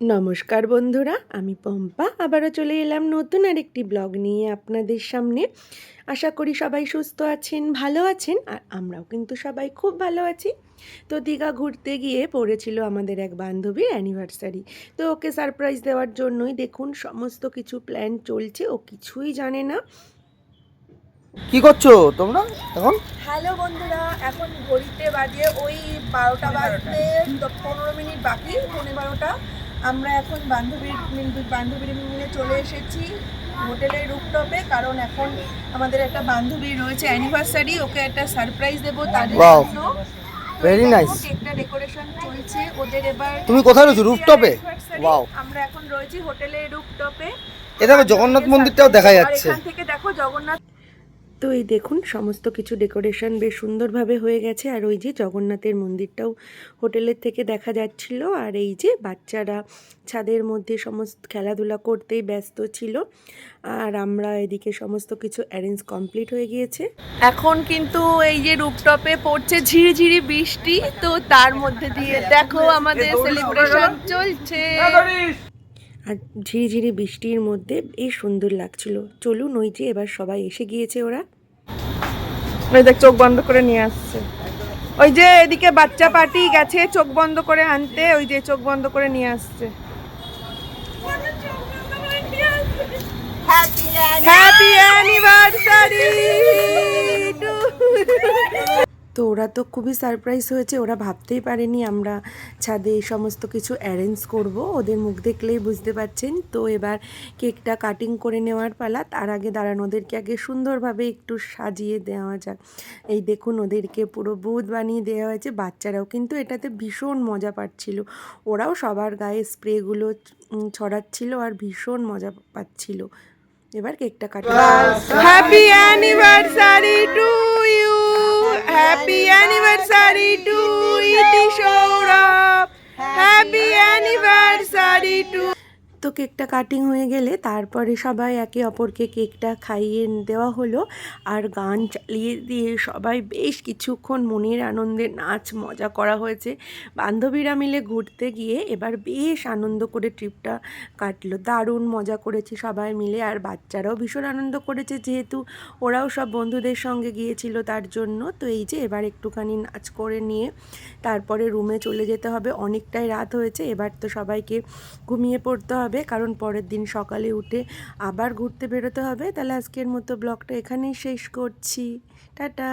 নমস্কার বন্ধুরা আমি পম্পা। আবারও চলে এলাম নতুন আরেকটি ব্লগ নিয়ে আপনাদের সামনে। আশা করি সবাই সুস্থ আছেন ভালো আছেন আর আমরাও কিন্তু সবাই খুব ভালো আছি। তো দীঘা ঘুরতে গিয়ে পড়েছিল আমাদের এক বান্ধবীর অ্যানিভার্সারি তো ওকে সারপ্রাইজ দেওয়ার জন্যই দেখুন সমস্ত কিছু প্ল্যান চলছে ও কিছুই জানে না। কি করছ তোমরা এখন? হ্যালো বন্ধুরা এখন ঘড়িতে বাজে ওই বারোটা বাজতে পনেরো মিনিট বাকি পনেরো বারোটা। আমরা এখন বান্ধবীর বান্ধবীর মিলে চলে এসেছি হোটেলের রুপটপে কারণ এখন আমাদের একটা বান্ধবী রয়েছে অ্যানিভার্সারি ওকে একটা সারপ্রাইজ দেবো তার জন্য দেখো, nice. কেকটা ডেকোরেশন চলছে ওদের এবার তুমি কোথায় রয়েছো anniversary। ওয়াও আমরা এখন রয়েছি হোটেলের রুপটপে এ দেখো জগন্নাথ মন্দিরটাও দেখা যাচ্ছে এখান থেকে দেখো জগন্নাথ তো এই দেখুন সমস্ত কিছু ডেকোরেশন বেশ সুন্দরভাবে হয়ে গেছে। আর ওই যে জগন্নাথের মন্দিরটাও হোটেলের থেকে দেখা যাচ্ছিল। আর এই যে বাচ্চারা ছাদের মধ্যে সমস্ত খেলাধুলা করতেই ব্যস্ত ছিল। আর আমরা এদিকে সমস্ত কিছু অ্যারেঞ্জ কমপ্লিট হয়ে গিয়েছে। এখন কিন্তু এই যে রুপটপে পড়ছে ঝিরিঝিরি বৃষ্টি। তো তার মধ্যে দিয়ে দেখো আমাদের সেলিব্রেশন চলছে। আর ঝিরিঝিরি বৃষ্টির মধ্যে এই সুন্দর লাগছিল। চলুন ওই যে এবার সবাই এসে গিয়েছে ওরা। ওই দেখ চোখ বন্ধ করে নিয়ে আসছে। ওই যে এদিকে বাচ্চা পার্টি গেছে চোখ বন্ধ করে আনতে ওই যে চোখ বন্ধ করে নিয়ে আসছে। Happy anniversary! ওরা তো খুবই সারপ্রাইজ হয়েছে, ওরা ভাবতেই পারেনি আমরা ছাদে এই সমস্ত কিছু অ্যারেঞ্জ করব। ওদের মুখ দেখলেই বুঝতে পারছেন। তো এবার কেকটা কাটিং করে নেওয়ার পালা, তার আগে দাঁড়ান, ওদেরকে আগে সুন্দরভাবে একটু সাজিয়ে দেওয়া যাক। এই দেখুন, ওদেরকে পুরো বুধ বানিয়ে দেওয়া হয়েছে। বাচ্চারাও কিন্তু এটাতে ভীষণ মজা পাচ্ছিল। ওরাও সবার গায়ে স্প্রেগুলো ছড়াচ্ছিল আর ভীষণ মজা পাচ্ছিল। এবার কেকটা কাটি happy anniversary to you happy anniversary to Iti Sourav happy anniversary two তো কেকটা কাটিং হয়ে গেলে তারপরে সবাই একে অপরকে কেকটা খাইয়ে দেওয়া হলো। আর গান চালিয়ে দিয়ে সবাই বেশ কিছুক্ষণ মনের আনন্দে নাচ মজা করা হয়েছে। বান্ধবীরা মিলে ঘুরতে গিয়ে এবার বেশ আনন্দ করে ট্রিপটা কাটলো। দারুণ মজা করেছি সবাই মিলে। আর বাচ্চারাও ভীষণ আনন্দ করেছে যেহেতু ওরাও সব বন্ধুদের সঙ্গে গিয়েছিল তার জন্য। তো এই যে এবার একটুখানি নাচ করে নিয়ে তারপরে রুমে চলে যেতে হবে। অনেকটাই রাত হয়েছে। এবার তো সবাইকে ঘুমিয়ে পড়তে হবে। কারণ পরের দিন সকালে উঠে আবার ঘুরতে বেরোতে হবে। তাহলে আজকের মতো ব্লগটা এখানেই শেষ করছি। টাটা!